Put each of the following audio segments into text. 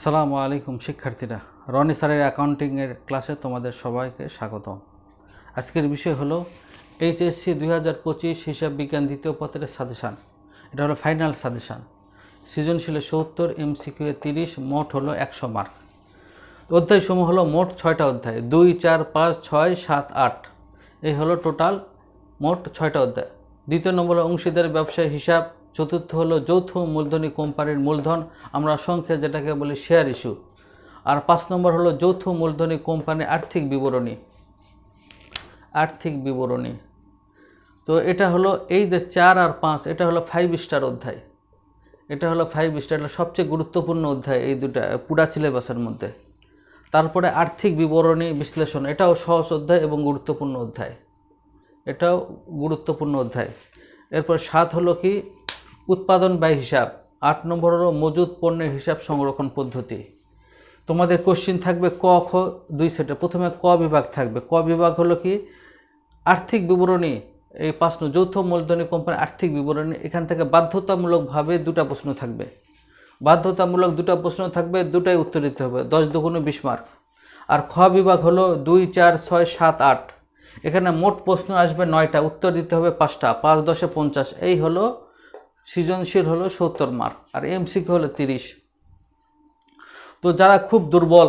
আসসালামু আলাইকুম, শিক্ষার্থীরা। রনি স্যারের অ্যাকাউন্টিংয়ের ক্লাসে তোমাদের সবাইকে স্বাগতম। আজকের বিষয় হলো এইচএসসি দুই হাজার পঁচিশ হিসাব বিজ্ঞান দ্বিতীয় পত্রের সাজেশান। এটা হলো ফাইনাল সাজেশান। সৃজনশীল সত্তর এমসিকিউ এ তিরিশ, মোট হলো একশো মার্ক। অধ্যায় সমূহ হলো মোট ছয়টা অধ্যায়। দুই, চার, পাঁচ, ছয়, সাত, আট। এই হলো টোটাল মোট ছয়টা অধ্যায়। দ্বিতীয় নম্বর অংশীদার ব্যবসায় হিসাব চতুর্থ হলো যৌথ মূলধনী কোম্পানির মূলধন, আমরা সংখ্যা যেটাকে বলি শেয়ার ইস্যু আর পাঁচ নম্বর হলো যৌথ মূলধনী কোম্পানির আর্থিক বিবরণী। আর্থিক বিবরণী। তো এটা হলো এই যে চার আর পাঁচ, এটা হলো ফাইভ স্টার অধ্যায়। এটা হলো ফাইভ স্টার এটা সবচেয়ে গুরুত্বপূর্ণ অধ্যায় এই দুটা, পুরা সিলেবাসের মধ্যে। তারপরে আর্থিক বিবরণী বিশ্লেষণ, এটাও সহজ অধ্যায় এবং গুরুত্বপূর্ণ অধ্যায়। এটাও গুরুত্বপূর্ণ অধ্যায়। এরপর সাত হলো কি? উৎপাদন ব্যয় হিসাব, আট নম্বর হলো মজুদ পণ্যের হিসাব সংরক্ষণ পদ্ধতি। তোমাদের কোশ্চিন থাকবে ক, খ, দুই সেটে প্রথমে ক বিভাগ থাকবে। ক বিভাগ হলো কি? আর্থিক বিবরণী, এই প্রশ্ন যৌথ মূলধনী কোম্পানির আর্থিক বিবরণী। এখান থেকে বাধ্যতামূলকভাবে দুটা প্রশ্ন থাকবে। বাধ্যতামূলক দুটা প্রশ্ন থাকবে, দুটাই উত্তর দিতে হবে। দশ দুগুণে বিশ মার্ক আর খ বিভাগ হলো দুই, চার, ছয়, সাত, আট। এখানে মোট প্রশ্ন আসবে নয়টা, উত্তর দিতে হবে পাঁচটা, পাঁচ দশে পঞ্চাশ। এই হলো সৃজনশীল হলো সত্তর মার্ক, আর এমসিকিউ হলো তিরিশ। তো যারা খুব দুর্বল,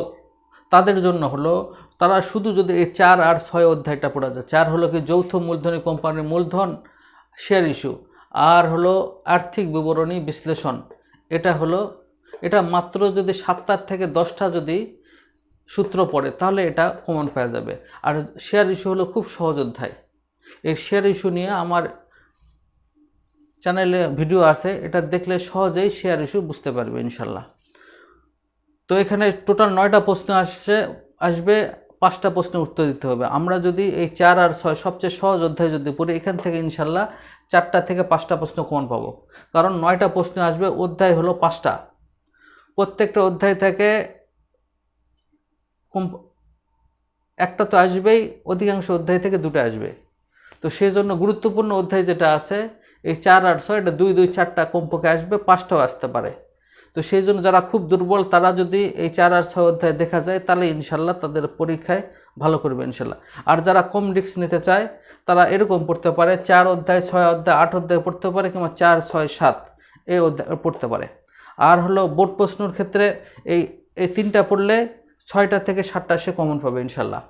তাদের জন্য হলো, তারা শুধু যদি এই চার আর ছয় অধ্যায়টা পড়া যায়, চার হলো কি যৌথ মূলধনী কোম্পানির মূলধন শেয়ার ইস্যু আর হলো আর্থিক বিবরণী বিশ্লেষণ। এটা হলো, এটা মাত্র যদি সাতটার থেকে দশটা যদি সূত্র পড়ে, তাহলে এটা কমন পাওয়া যাবে। আর শেয়ার ইস্যু হলো খুব সহজ অধ্যায়। এই শেয়ার ইস্যু নিয়ে আমার চ্যানেলে ভিডিও আছে, এটা দেখলে সহজেই শেয়ার ইস্যু বুঝতে পারবে ইনশাল্লাহ। তো এখানে টোটাল নয়টা প্রশ্ন আসছে, আসবে, পাঁচটা প্রশ্নের উত্তর দিতে হবে। আমরা যদি এই চার আর ছয় সবচেয়ে সহজ অধ্যায় যদি পড়ি, এখান থেকে ইনশাল্লাহ চারটা থেকে পাঁচটা প্রশ্ন কমন পাবো। কারণ নয়টা প্রশ্ন আসবে, অধ্যায় হলো পাঁচটা। প্রত্যেকটা অধ্যায় থেকে কম, একটা তো আসবেই, অধিকাংশ অধ্যায় থেকে দুটো আসবে। তো সেই জন্য গুরুত্বপূর্ণ অধ্যায় যেটা আছে এই চার আর ছয়, এটা দুই দুই, চারটা কমপক্ষে আসবে, পাঁচটাও আসতে পারে। তো সেই জন্য যারা খুব দুর্বল, তারা যদি এই চার আর ছয় অধ্যায় দেখা যায়, তাহলে ইনশাল্লাহ তাদের পরীক্ষায় ভালো করবে ইনশাল্লাহ। আর যারা কম রিস্ক নিতে চায়, তারা এরকম পড়তে পারে, চার অধ্যায়, ছয় অধ্যায়, আট অধ্যায় পড়তে পারে, কিংবা চার, ছয়, সাত এই অধ্যায় পড়তে পারে। আর হলো বোর্ড প্রশ্নর ক্ষেত্রে এই এই তিনটা পড়লে ছয়টা থেকে সাতটা সে কমন পাবে ইনশাল্লাহ।